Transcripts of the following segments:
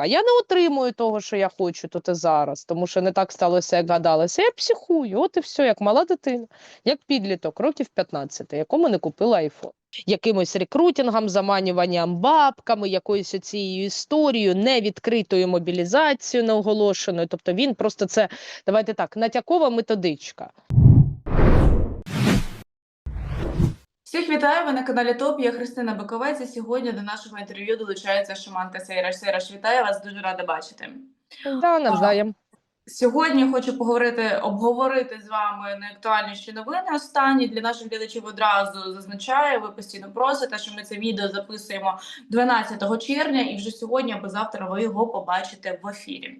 А я не отримую того, що я хочу тут і зараз, тому що не так сталося, як гадалося. Я психую, от і все, як мала дитина, як підліток, років 15, якому не купила айфон. Якимось рекрутингом, заманюванням бабками, якоюсь цією історією, невідкритою мобілізацією неоголошеною. Тобто він просто це, давайте так, натякова методичка. Всіх вітаю! Ви на каналі ТОП. Я Христина Биковець. І сьогодні до нашого інтерв'ю долучається Шиманка Сейраш. Сейраш, вітаю вас, дуже рада бачити. Да, навзаєм. Сьогодні хочу поговорити, обговорити з вами найактуальніші новини. Останні для наших глядачів одразу зазначаю. Ви постійно просите, що ми це відео записуємо 12 червня, і вже сьогодні або завтра ви його побачите в ефірі.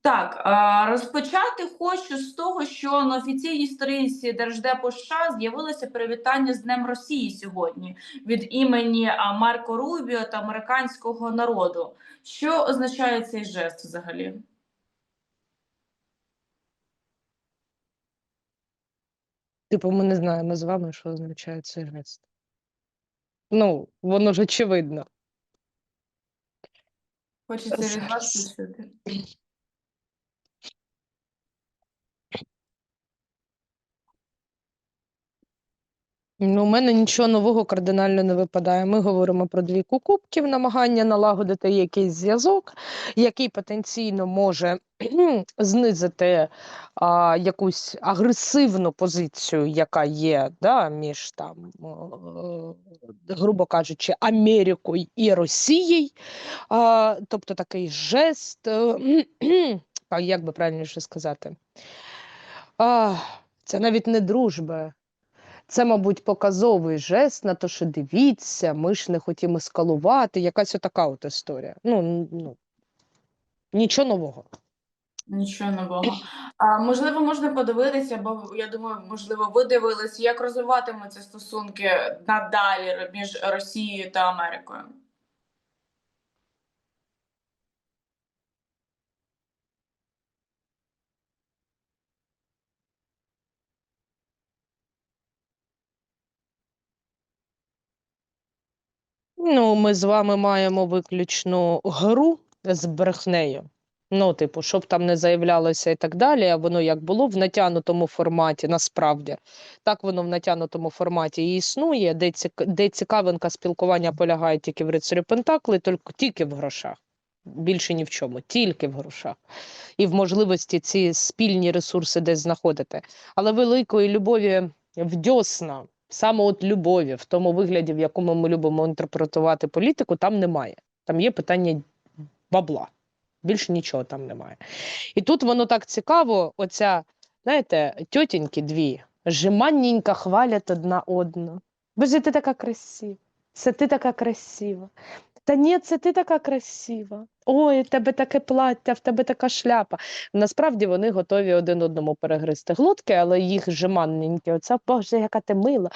Так, розпочати хочу з того, що на офіційній сторінці Держдепу США з'явилося привітання з Днем Росії сьогодні від імені Марко Рубіо та американського народу. Що означає цей жест взагалі? Типу, ми не знаємо з вами, що означає цей жест. Ну, воно ж очевидно. Хочеться від вас почути. Ну, у мене нічого нового кардинально не випадає. Ми говоримо про двійку кубків, намагання налагодити якийсь зв'язок, який потенційно може знизити а, якусь агресивну позицію, яка є да, між там, грубо кажучи, Америкою і Росією. А, тобто такий жест, е, а, як би правильніше сказати, а, це навіть не дружба. Це, мабуть, показовий жест на те, що дивіться, ми ж не хотімо скалувати. якась отака от історія. Ну, ну, нічого нового. Нічого нового. А, можливо, можна подивитися, бо я думаю, можливо, ви дивилися, як розвиватимуться стосунки надалі між Росією та Америкою. Ну, ми з вами маємо виключну гру з брехнею. Ну, типу, щоб там не заявлялося і так далі, а воно як було в натягнутому форматі, насправді. Так воно в натягнутому форматі і існує, де, цік... де цікавинка спілкування полягає тільки в рицарю Пентакли, тільки в грошах. Більше ні в чому, тільки в грошах. І в можливості ці спільні ресурси десь знаходити. Але великої любові в дьосна, саме от любові, в тому вигляді, в якому ми любимо інтерпретувати політику, там немає. Там є питання бабла. Більше нічого там немає. І тут воно так цікаво, оця, знаєте, тьотіньки дві, жеманненько хвалять одна одну. Боже, ти така красива. Це ти така красива. Та ні, це ти така красива. Ой, в тебе таке плаття, в тебе така шляпа. Насправді вони готові один одному перегризти глотки, але їх жеманненьке, оця Боже, яка ти мила.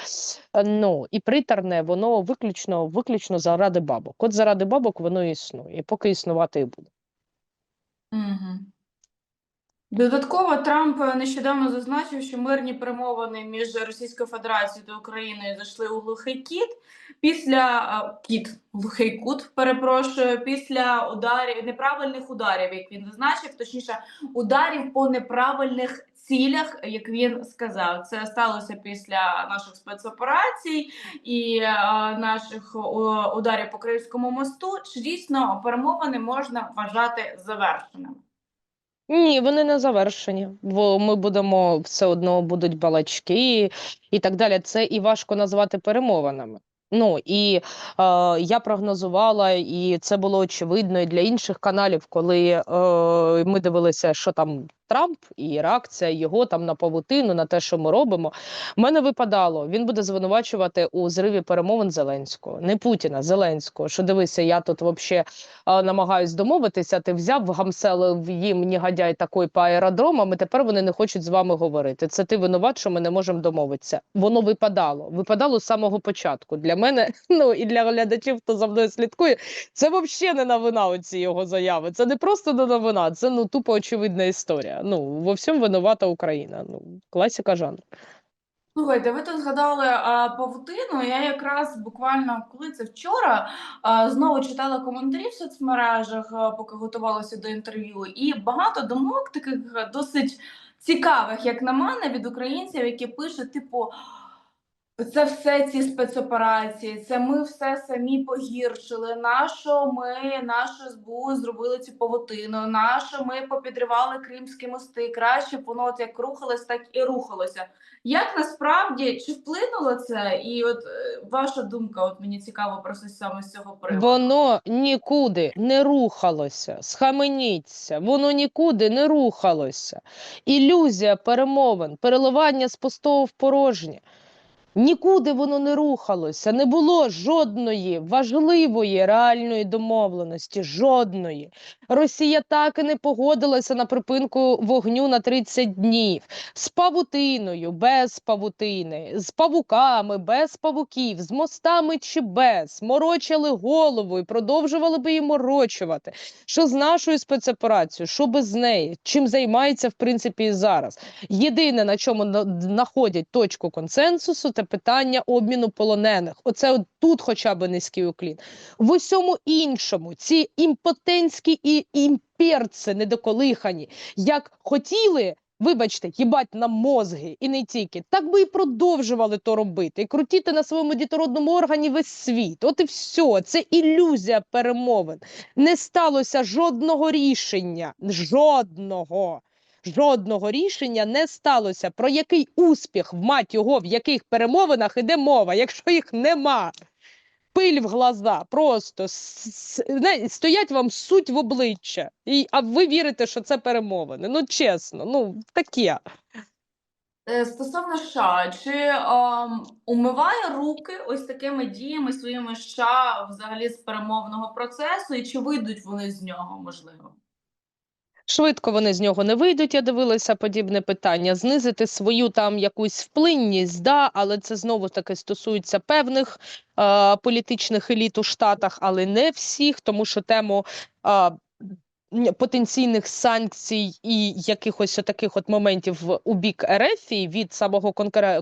Ну, і приторне, воно виключно, виключно заради бабок. От заради бабок воно існує, і поки існувати і буде. Угу. Додатково Трамп е, нещодавно зазначив, що мирні перемовини між Російською Федерацією та Україною зайшли у глухий кіт після кіт, глухий кут, перепрошую, після ударів неправильних ударів, як він зазначив, точніше, ударів по неправильних цілях, як він сказав. Це сталося після наших спецоперацій і а, наших ударів по Кримському мосту. Чи дійсно перемовини можна вважати завершеними? Ні, вони не завершені, бо ми будемо все одно будуть балачки і так далі. Це і важко назвати перемовинами. Ну і е, я прогнозувала, і це було очевидно і для інших каналів, коли е, ми дивилися, що там Трамп і реакція його там на павутину, на те, що ми робимо. В мене випадало, він буде звинувачувати у зриві перемовин Зеленського, не Путіна, Зеленського. Що дивися, я тут взагалі намагаюсь домовитися. Ти взяв гамселив їм негодяй такий по аеродромам, і тепер вони не хочуть з вами говорити. Це ти винуват, що ми не можемо домовитися. Воно випадало. Випадало з самого початку. Для мене, ну і для глядачів, хто за мною слідкує, це взагалі не новина. Оці його заяви. Це не просто не новина, це ну тупо очевидна історія. Ну во всьому винувата Україна. Ну класика жанру. Слухайте, ви тут згадали а, павутину. Я якраз буквально коли це вчора а, знову читала коментарі в соцмережах, а, поки готувалася до інтерв'ю, і багато думок таких досить цікавих, як на мене, від українців, які пишуть, типу. Це все ці спецоперації, це ми все самі погіршили. Нащо ми, наше СБУ зробили цю павутину? Нащо ми попідривали кримські мости? Краще б воно от як рухалось, так і рухалося. Як насправді чи вплинуло це? І от е, ваша думка, от мені цікаво просто саме з цього приводу. Воно нікуди не рухалося. Схаменіться, воно нікуди не рухалося. Ілюзія перемовин, переливання з пустого в порожнє. Нікуди воно не рухалося, не було жодної важливої реальної домовленості. Жодної. Росія так і не погодилася на припинку вогню на 30 днів. З павутиною, без павутини, з павуками, без павуків, з мостами чи без. Морочили голову і продовжували би її морочувати. Що з нашою спецоперацією, що без неї, чим займається в принципі і зараз. Єдине, на чому знаходять точку консенсусу, це питання обміну полонених. Оце от тут хоча б низький уклін. В усьому іншому ці імпотентські і імперці недоколихані, як хотіли. Вибачте, їбать нам мозги і не тільки. Так би і продовжували то робити, і крутіти на своєму дітородному органі весь світ. От і все. Це ілюзія перемовин. Не сталося жодного рішення. Жодного. Жодного рішення не сталося. Про який успіх в мать його, в яких перемовинах іде мова, якщо їх нема. Пиль в глаза, просто стоять вам суть в обличчя, і, а ви вірите, що це перемовини. Ну чесно, ну таке. Е, Стосовно США, чи ем, умиває руки ось такими діями своїми США взагалі з перемовного процесу, і чи вийдуть вони з нього можливо? Швидко вони з нього не вийдуть. Я дивилася подібне питання. Знизити свою там якусь вплинність, да, але це знову таки стосується певних е, політичних еліт у Штатах, але не всіх, тому що тему. Е, Потенційних санкцій і якихось таких от моментів у бік РФ від самого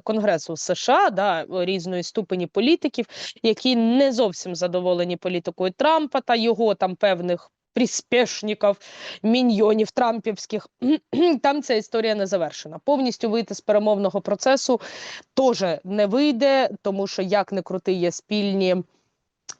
Конгресу США, да, різної ступені політиків, які не зовсім задоволені політикою Трампа та його там певних приспешників, міньйонів трампівських. Там ця історія не завершена. Повністю вийти з перемовного процесу теж не вийде, тому що як не крути, є спільні.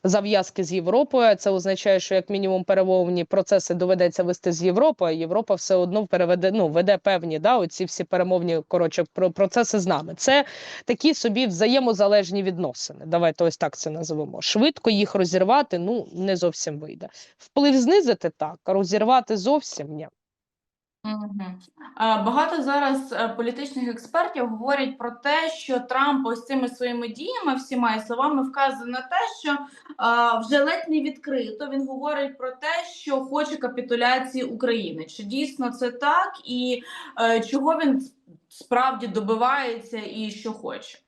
Зав'язки з Європою це означає, що як мінімум перемовні процеси доведеться вести з Європою. Європа все одно переведе, ну веде певні да, оці всі перемовні коротше про процеси з нами. Це такі собі взаємозалежні відносини. Давайте ось так це називемо. Швидко їх розірвати ну не зовсім вийде. Вплив знизити так, розірвати зовсім ні. А, Багато зараз е, політичних експертів говорять про те, що Трамп ось цими своїми діями, всіма і словами вказує на те, що а, вже ледь не відкрито. Він говорить про те, що хоче капітуляції України. Чи дійсно це так, і е, чого він справді добивається і що хоче?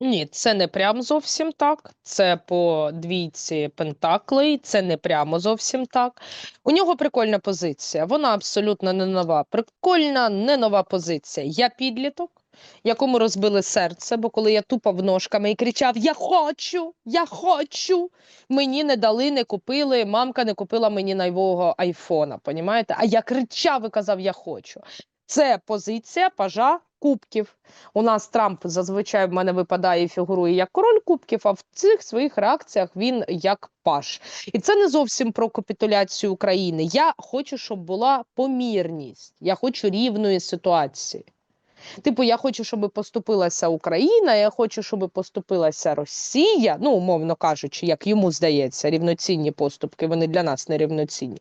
Ні, це не прям зовсім так. Це по двійці Пентаклей, це не прямо зовсім так. У нього прикольна позиція. Вона абсолютно не нова. Прикольна, не нова позиція. Я підліток, якому розбили серце, бо коли я тупав ножками і кричав: Я хочу, я хочу. Мені не дали, не купили. Мамка не купила мені нового айфона. Понімаєте? А я кричав і казав: Я хочу. Це позиція пажа кубків. У нас Трамп зазвичай в мене випадає і фігурує як король кубків, а в цих своїх реакціях він як паш. І це не зовсім про капітуляцію України. Я хочу, щоб була помірність. Я хочу рівної ситуації. Типу, я хочу, щоб поступилася Україна, я хочу, щоб поступилася Росія. Ну, умовно кажучи, як йому здається, рівноцінні поступки, вони для нас не рівноцінні.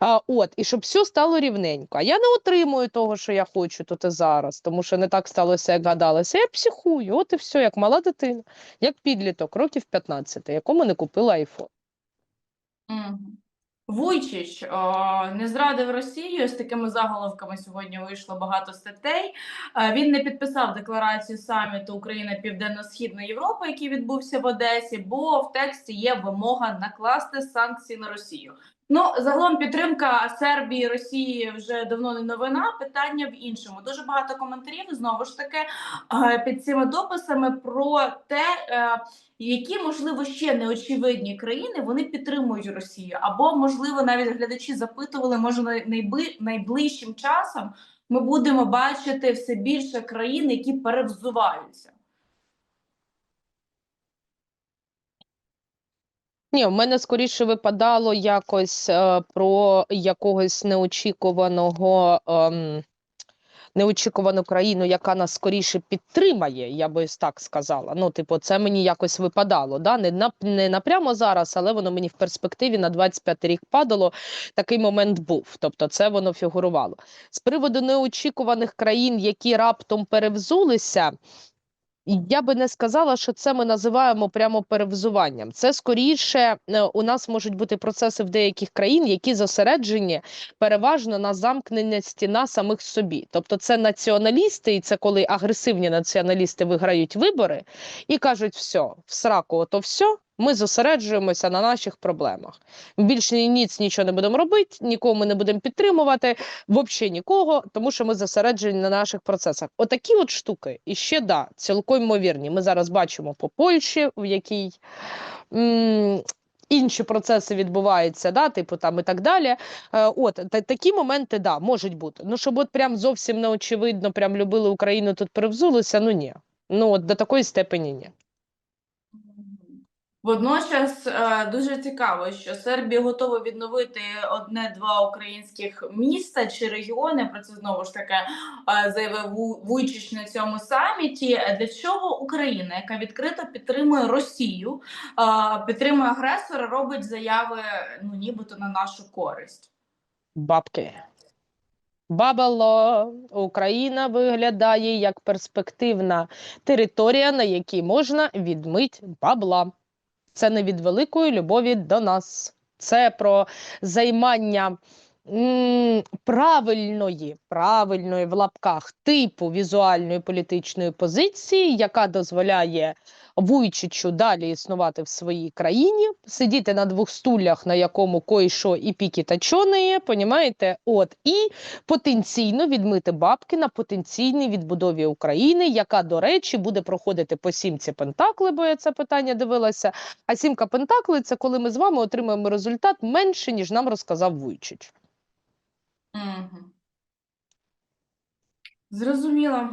А, от, і щоб все стало рівненько. А я не отримую того, що я хочу тут і зараз, тому що не так сталося, як гадалося. Я психую, от і все, як мала дитина, як підліток, років 15, якому не купила айфон. Мгм. Вуйчич не зрадив Росію. З такими заголовками сьогодні вийшло багато статей. Е, Він не підписав декларацію саміту Україна Південно-Східна Європа, який відбувся в Одесі, бо в тексті є вимога накласти санкції на Росію. Ну, загалом підтримка Сербії, Росії вже давно не новина. Питання в іншому. Дуже багато коментарів знову ж таки е, під цими дописами про те, е, які можливо ще неочевидні країни вони підтримують Росію, або можливо навіть глядачі запитували, може най- найбли- найближчим часом ми будемо бачити все більше країн, які перевзуваються. Ні, в мене скоріше випадало якось е, про якогось неочікуваного. ем, Неочікувану країну, яка нас скоріше підтримає, я би так сказала. Ну, типу, це мені якось випадало. Да? Не, на, не напрямо зараз, але воно мені в перспективі на 25 рік падало. Такий момент був. Тобто, це воно фігурувало. З приводу неочікуваних країн, які раптом перевзулися, я би не сказала, що це ми називаємо прямо перевзуванням. Це скоріше е, у нас можуть бути процеси в деяких країн, які зосереджені переважно на замкнення стіна самих собі. Тобто, це націоналісти, і це коли агресивні націоналісти виграють вибори і кажуть: все, в сраку, ото все. Ми зосереджуємося на наших проблемах. Більше ніц нічого не будемо робити, нікого ми не будемо підтримувати, взагалі нікого, тому що ми зосереджені на наших процесах. Отакі от штуки, і ще да, цілком ймовірні. Ми зараз бачимо по Польщі, в якій м, інші процеси відбуваються, да, типу там і так далі. Е, от та, такі моменти, да, можуть бути. Ну, щоб от прям зовсім неочевидно, прям любили Україну, тут перевзулися, ну ні. Ну от до такої степені ні. Водночас е, дуже цікаво, що Сербія готова відновити одне-два українських міста чи регіони. Про це знову ж таки е, заявив Ву- Вуйчич на цьому саміті. Для чого Україна, яка відкрито підтримує Росію, е, підтримує агресора, робить заяви ну нібито на нашу користь. Бабки. Бабало, Україна виглядає як перспективна територія, на якій можна відмить бабла. Це не від великої любові до нас. Це про займання правильної, правильної в лапках типу візуальної політичної позиції, яка дозволяє Вуйчичу далі існувати в своїй країні, сидіти на двох стульях, на якому кой-що і піки та чониє, понімаєте? От і потенційно відмити бабки на потенційній відбудові України, яка, до речі, буде проходити по сімці Пентакли, бо я це питання дивилася. А сімка Пентакли це коли ми з вами отримаємо результат менше, ніж нам розказав Вуйчич. Угу. Зрозуміло.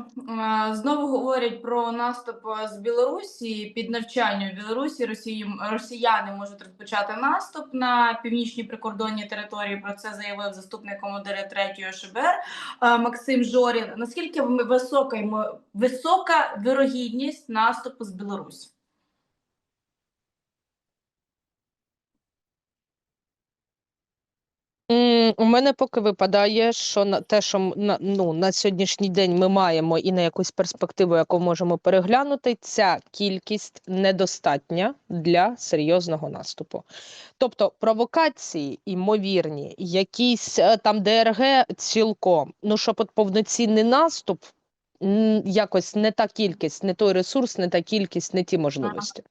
Знову говорять про наступ з Білорусі. Під навчання в Білорусі Росії, росіяни можуть розпочати наступ на північній прикордонній території. Про це заявив заступник командира 3-ї ШБР Максим Жорін. Наскільки висока, висока вирогідність наступу з Білорусі? У мене поки випадає, що на те, що на, ну, на сьогоднішній день ми маємо і на якусь перспективу, яку можемо переглянути, ця кількість недостатня для серйозного наступу. Тобто провокації ймовірні, якісь е, там ДРГ цілком. Ну, щоб от повноцінний наступ, якось не та кількість, не той ресурс, не та кількість, не ті можливості.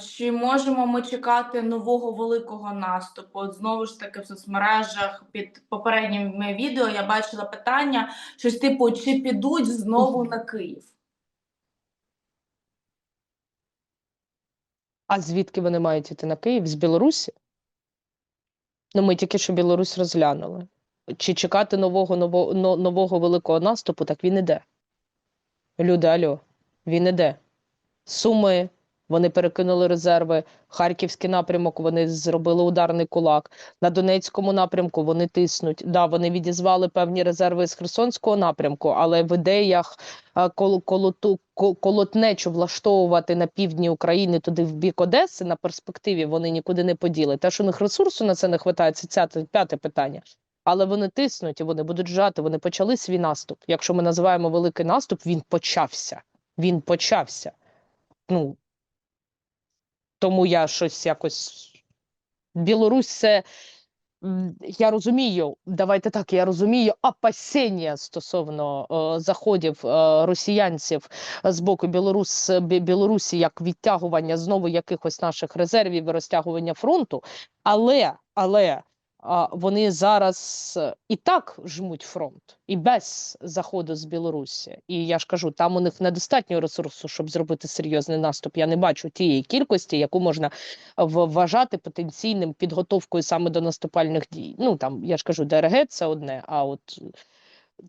Чи можемо ми чекати нового великого наступу? От знову ж таки в соцмережах під попередніми відео я бачила питання, щось типу, чи підуть знову на Київ? А звідки вони мають іти на Київ? З Білорусі? Ну, ми тільки що Білорусь розглянули. Чи чекати нового, нового, нового великого наступу, так він іде. Люди, альо, він іде. Суми, вони перекинули резерви. Харківський напрямок, вони зробили ударний кулак. На Донецькому напрямку вони тиснуть. Да, вони відізвали певні резерви з Херсонського напрямку, але в ідеях колоту, колотнечу влаштовувати на півдні України туди в бік Одеси на перспективі вони нікуди не поділи. Те, що у них ресурсу на це не вистачає, це ця- п'яте питання. Але вони тиснуть і вони будуть жати. Вони почали свій наступ. Якщо ми називаємо великий наступ, він почався. Він почався. Ну тому я щось якось. Білорусь це я розумію, давайте так, я розумію опасення стосовно е, заходів е, росіянців з боку Білорус, Бі- Білорусі як відтягування знову якихось наших резервів і розтягування фронту, але, але вони зараз е, і так жмуть фронт, і без заходу з Білорусі. І я ж кажу, там у них недостатньо ресурсу, щоб зробити серйозний наступ. Я не бачу тієї кількості, яку можна вважати потенційним підготовкою саме до наступальних дій. Ну там я ж кажу, ДРГ це одне. А от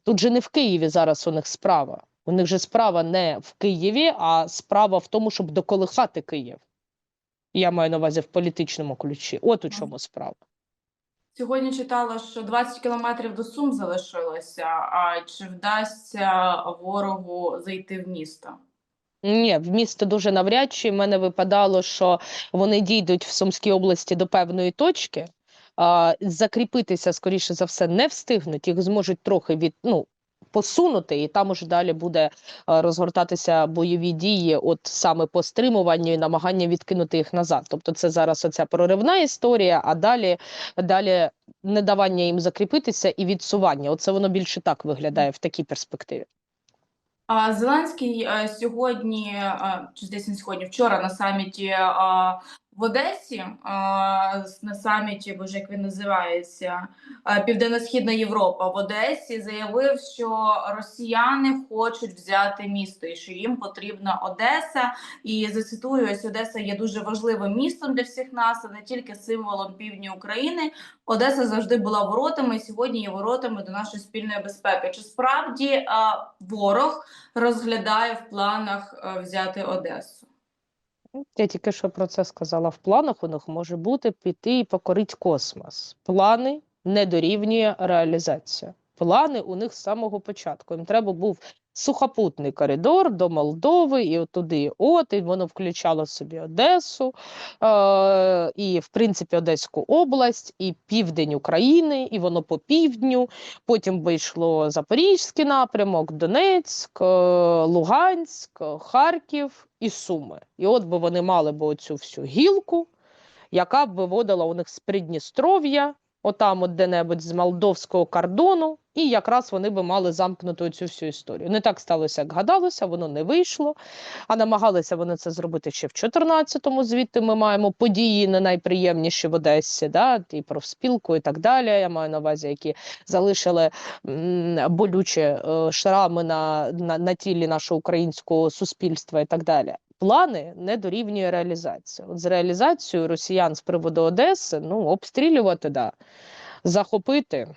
тут же не в Києві зараз у них справа. У них же справа не в Києві, а справа в тому, щоб доколихати Київ. Я маю на увазі в політичному ключі. От у чому справа. Сьогодні читала, що 20 кілометрів до Сум залишилося. А чи вдасться ворогу зайти в місто? Ні, в місто дуже навряд чи. Мене випадало, що вони дійдуть в Сумській області до певної точки. Закріпитися, скоріше за все, не встигнуть. Їх зможуть трохи від ну. Посунути, і там уже далі буде е, розгортатися бойові дії, от саме по стримуванню і намагання відкинути їх назад. Тобто, це зараз оця проривна історія, а далі, далі не давання їм закріпитися і відсування. Оце воно більше так виглядає в такій перспективі. А Зеленський е, сьогодні, е, чи десь не сьогодні, вчора на саміті в Одесі, на саміті, боже, як він називається, Південно-Східна Європа в Одесі, заявив, що росіяни хочуть взяти місто і що їм потрібна Одеса. І зацитую, ось Одеса є дуже важливим містом для всіх нас, а не тільки символом півдня України. Одеса завжди була воротами, і сьогодні є воротами до нашої спільної безпеки. Чи справді ворог розглядає в планах взяти Одесу? Я тільки що про це сказала. В планах у них може бути піти і покорити космос. Плани не дорівнює реалізація. Плани у них з самого початку. Їм треба був сухопутний коридор до Молдови і туди. От і воно включало собі Одесу, е- і в принципі Одеську область, і південь України, і воно по півдню. Потім вийшло Запорізький напрямок, Донецьк, е, Луганськ, Харків і Суми. І от би вони мали б оцю всю гілку, яка б виводила у них з Придністров'я, отам от де-небудь з молдовського кордону, і якраз вони би мали замкнути цю всю історію. Не так сталося, як гадалося, воно не вийшло. А намагалися вони це зробити ще в 14-му. Звідти ми маємо події не найприємніші в Одесі, да, і профспілку, і так далі. Я маю на увазі, які залишили болючі е, шрами на, на, на тілі нашого українського суспільства і так далі. Плани не дорівнює реалізації. От з реалізацією росіян з приводу Одеси, ну, обстрілювати, да. захопити.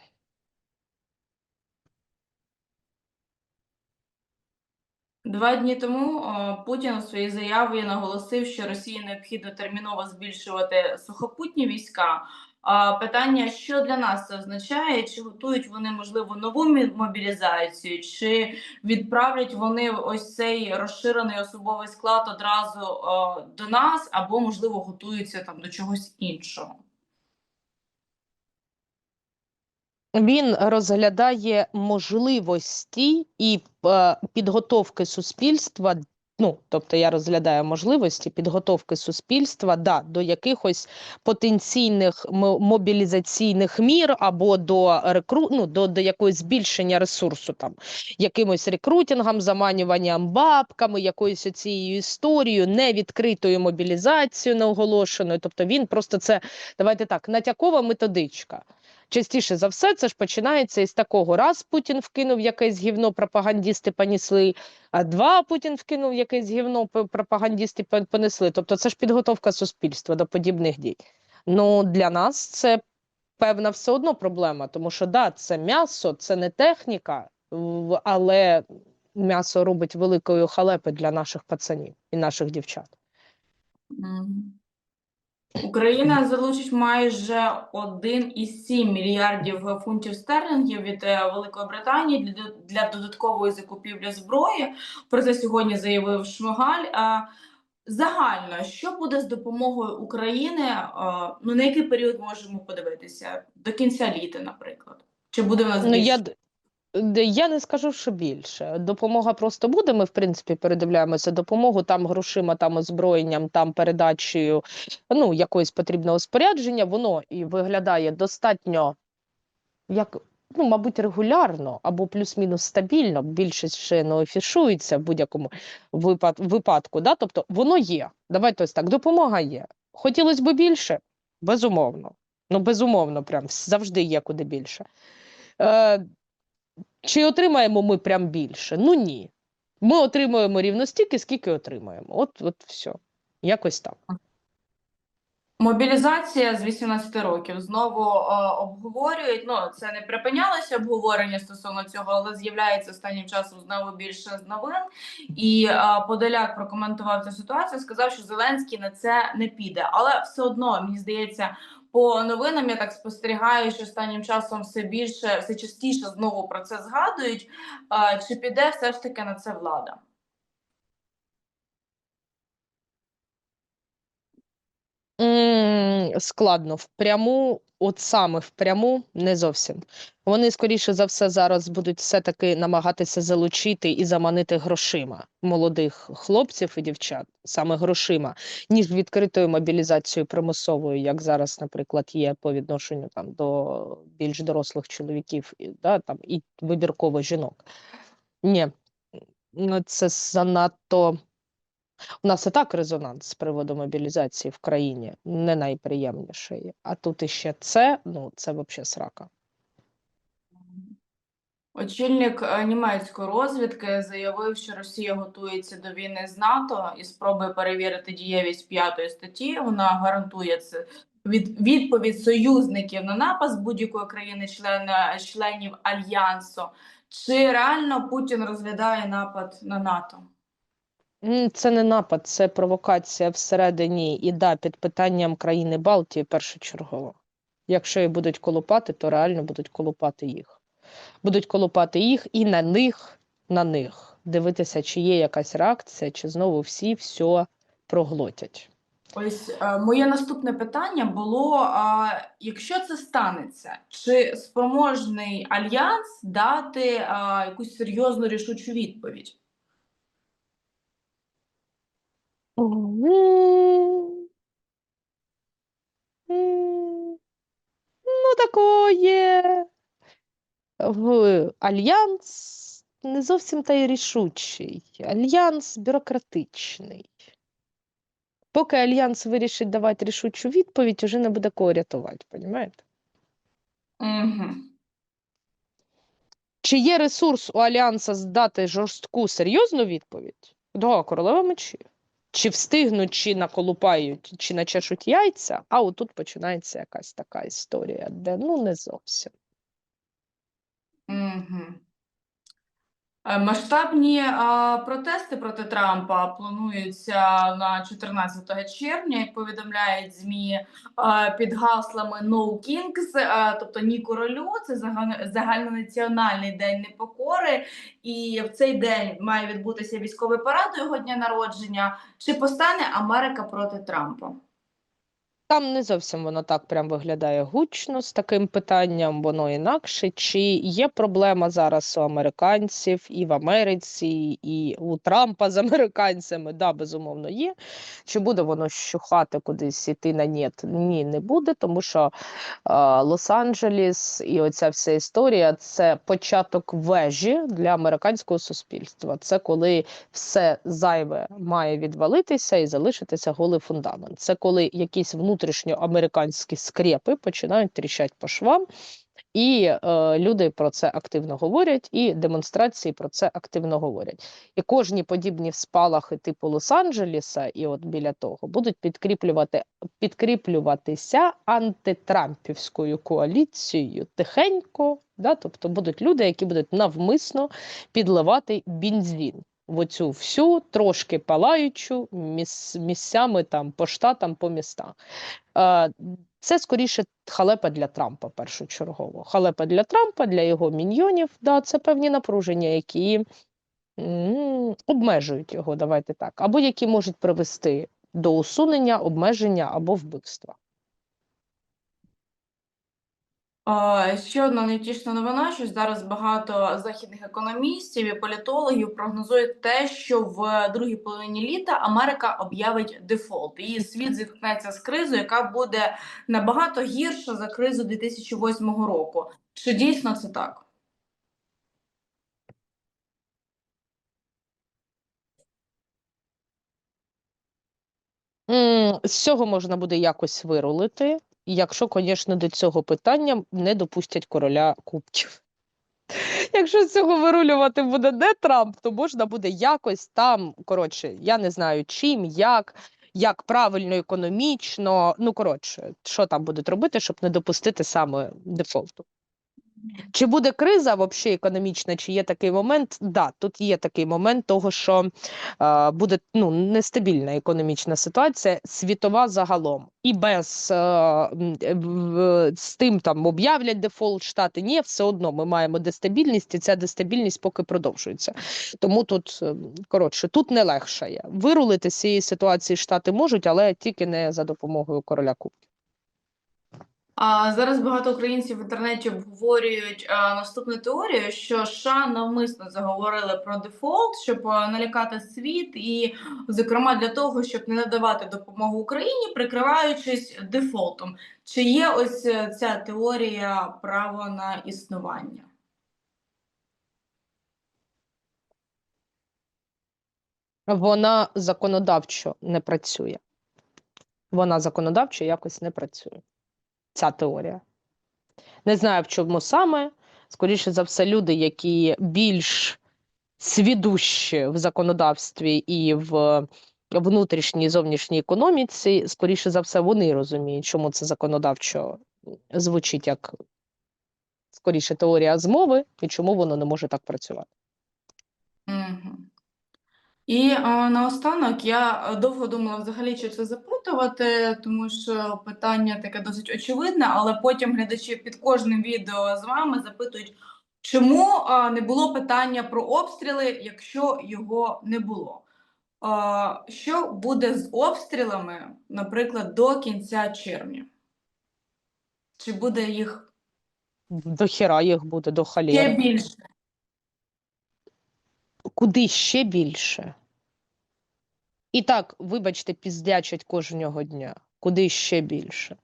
Два дні тому Путін у своїй заяві наголосив, що Росії необхідно терміново збільшувати сухопутні війська. Питання, що для нас це означає? Чи готують вони можливо нову мобілізацію, чи відправлять вони ось цей розширений особовий склад одразу до нас, або можливо готуються там до чогось іншого? Він розглядає можливості і е, підготовки суспільства. Ну, тобто я розглядаю можливості підготовки суспільства да, до якихось потенційних мобілізаційних мір або до рекру... ну, до, до якогось збільшення ресурсу, там, якимось рекрутингом, заманюванням бабками, якоюсь цією історією, невідкритою мобілізацією неоголошеною. Тобто він просто це, давайте так, натякова методичка. Частіше за все, це ж починається із такого: раз Путін вкинув якесь гівно, пропагандісти понесли, а два Путін вкинув якесь гівно, пропагандісти понесли. Тобто це ж підготовка суспільства до подібних дій. Ну для нас це певна все одно проблема, тому що да, це м'ясо, це не техніка, але м'ясо робить великою халепи для наших пацанів і наших дівчат. Мгм. Україна залучить майже 1,7 мільярдів фунтів стерлінгів від е, Великої Британії для, для додаткової закупівлі зброї. Про це сьогодні заявив Шмигаль. А загально, що буде з допомогою України? Ну на який період можемо подивитися? До кінця літа, наприклад. Чи буде в нас Ну, я, Я не скажу, що більше. Допомога просто буде. Ми, в принципі, передивляємося допомогу там грошима, там озброєнням, там передачею ну, якоїсь потрібного спорядження. Воно і виглядає достатньо, як, ну, мабуть, регулярно або плюс-мінус стабільно. Більшість ще не афішується в будь-якому випад, випадку. Да? Тобто воно є. Давайте ось так. Допомога є. Хотілося б більше? Безумовно. Ну, безумовно, прям завжди є куди більше. Е, чи отримаємо ми прям більше? Ну ні. Ми отримуємо рівно стільки, скільки отримаємо. От, от все. Якось так. Мобілізація з 18 років знову е, обговорюють. Ну це не припинялося обговорення стосовно цього, але з'являється останнім часом знову більше новин. І е, Подоляк прокоментував цю ситуацію. Сказав, що Зеленський на це не піде. Але все одно мені здається, по новинам я так спостерігаю, що останнім часом все більше, все частіше знову про це згадують. Чи піде все ж таки на це влада? М, Складно впряму, от саме впряму, не зовсім. Вони, скоріше за все, зараз будуть все-таки намагатися залучити і заманити грошима молодих хлопців і дівчат, саме грошима, ніж відкритою мобілізацією примусовою, як зараз, наприклад, є по відношенню там до більш дорослих чоловіків, і, да, там, і вибірково жінок. Ні, ну, це занадто. У нас і так резонанс з приводу мобілізації в країні не найприємніший. А тут іще це, ну це взагалі срака. Очільник е, німецької розвідки заявив, що Росія готується до війни з НАТО і спробує перевірити дієвість п'ятої статті. Вона гарантує це від відповідь союзників на напад з будь-якої країни, члена членів альянсу. Чи реально Путін розглядає напад на НАТО? Це не напад, це провокація всередині і да, під питанням країни Балтії першочергово. Якщо і будуть колупати, то реально будуть колупати їх. Будуть колупати їх і на них, на них дивитися, чи є якась реакція, чи знову всі все проглотять. Ось е, моє наступне питання було: якщо це станеться, чи спроможний альянс дати якусь серйозну рішучу відповідь? Ну, такое. В альянс не зовсім та й рішучий. Альянс бюрократичний. Поки альянс вирішить давати рішучу відповідь, уже не буде кого рятувати, понімаєте? Угу. Чи є ресурс у альянса здати жорстку серйозну відповідь? Да, королева мечів. Чи встигнуть, чи наколупають, чи начешуть яйця, а отут починається якась така історія, де ну не зовсім. Угу. Масштабні а, протести проти Трампа плануються на 14 червня, як повідомляють ЗМІ а, під гаслами No Kings, тобто ні королю. Це загально- загальнонаціональний день непокори. І в цей день має відбутися військовий парад його дня народження. Чи постане Америка проти Трампа? Там не зовсім воно так прям виглядає гучно з таким питанням, воно інакше. Чи є проблема зараз у американців і в Америці, і у Трампа з американцями? Да, безумовно, є. Чи буде воно щухати кудись іти на нет? Ні, не буде, тому що е, Лос-Анджелес і оця вся історія це початок вежі для американського суспільства. Це коли все зайве має відвалитися і залишитися голий фундамент. Це коли якісь внутрішньоамериканські скрепи починають тріщати по швам, і е, люди про це активно говорять, і демонстрації про це активно говорять. І кожні подібні спалахи типу Лос-Анджелеса, і от біля того будуть підкріплювати підкріплюватися антитрампівською коаліцією тихенько. Да? Тобто будуть люди, які будуть навмисно підливати бензин в оцю всю трошки палаючу міс, місцями там по штатам, по містах. Це скоріше халепа для Трампа першочергово. Халепа для Трампа, для його міньйонів. Да, це певні напруження, які м, обмежують його, давайте так, або які можуть привести до усунення, обмеження або вбивства. А, Ще одна невтішна новина, що зараз багато західних економістів і політологів прогнозують те, що в другій половині літа Америка об'явить дефолт. І світ зіткнеться з кризою, яка буде набагато гірша за кризу 2008 року. Чи дійсно це так? З цього можна буде якось вирулити, якщо, звісно, до цього питання не допустять короля кубків. Якщо з цього вирулювати буде не Трамп, то можна буде якось там, коротше, я не знаю чим, як, як правильно, економічно. Ну, коротше, що там будуть робити, щоб не допустити саме дефолту. Чи буде криза взагалі економічна, чи є такий момент? Да, тут є такий момент того, що е, буде ну, нестабільна економічна ситуація, світова загалом. І без е, е, з тим там об'являть дефолт штати. Ні, все одно ми маємо дестабільність, і ця дестабільність поки продовжується. Тому тут е, коротше, тут не легшає. Вирулити з цієї ситуації штати можуть, але тільки не за допомогою короля Кубків. А зараз багато українців в інтернеті обговорюють а, наступну теорію, що США навмисно заговорили про дефолт, щоб а, налякати світ, і, зокрема, для того, щоб не надавати допомогу Україні, прикриваючись дефолтом. Чи є ось е, ця теорія право на існування? Вона законодавчо не працює. Вона законодавчо якось не працює. Ця теорія. Не знаю, в чому саме. Скоріше за все, люди, які більш свідущі в законодавстві і в внутрішній і зовнішній економіці, скоріше за все, вони розуміють, чому це законодавчо звучить як скоріше теорія змови, і чому воно не може так працювати. І а, наостанок я е, довго думала взагалі, чи це запитувати, тому що питання таке досить очевидне, але потім глядачі під кожним відео з вами запитують, чому а, не було питання про обстріли, якщо його не було. А, що буде з обстрілами, наприклад, до кінця червня? Чи буде їх До хіра їх буде, до ще більше? Куди ще більше? І так, вибачте, піздячать кожного дня. Куди ще більше?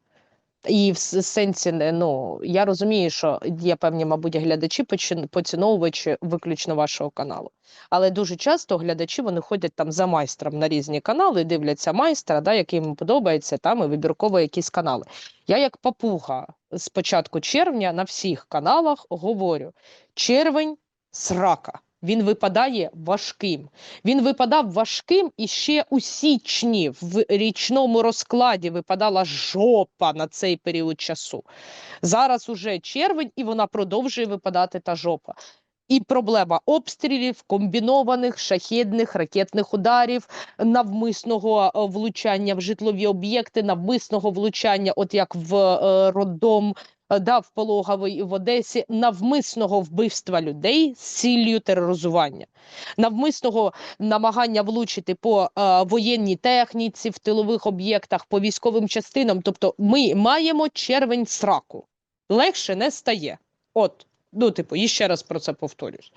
І в сенсі, ну, я розумію, що є певні, мабуть, глядачі, поціновувачі виключно вашого каналу. Але дуже часто глядачі вони ходять там за майстром на різні канали, дивляться майстра, да, який їм подобається, там і вибірково якісь канали. Я як папуга з початку червня на всіх каналах говорю: червень срака. Він випадає важким. Він випадав важким і ще у січні в річному розкладі випадала жопа на цей період часу. Зараз уже червень, і вона продовжує випадати та жопа. І проблема обстрілів, комбінованих шахедних ракетних ударів, навмисного е, влучання в житлові об'єкти, навмисного влучання, от як в е, роддом, е, да, в Пологовий в Одесі, навмисного вбивства людей з ціллю тероризування, навмисного намагання влучити по е, воєнній техніці, в тилових об'єктах, по військовим частинам. Тобто, ми маємо червень сраку. Легше не стає. От, ну, типу, і ще раз про це повторюсь.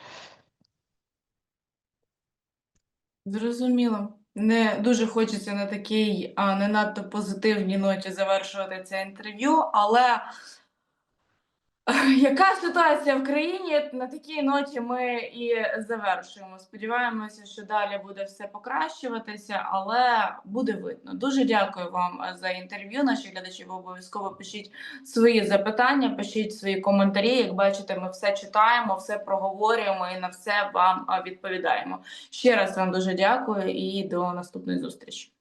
Зрозуміло. Не дуже хочеться на такій а, не надто позитивній ноті завершувати це інтерв'ю, але яка ситуація в країні? На такій ноті ми і завершуємо. Сподіваємося, що далі буде все покращуватися, але буде видно. Дуже дякую вам е, за інтерв'ю. Наші глядачі ви обов'язково пишіть свої запитання, пишіть свої коментарі. Як бачите, ми все читаємо, все проговорюємо і на все вам відповідаємо. Ще раз вам дуже дякую і до наступної зустрічі.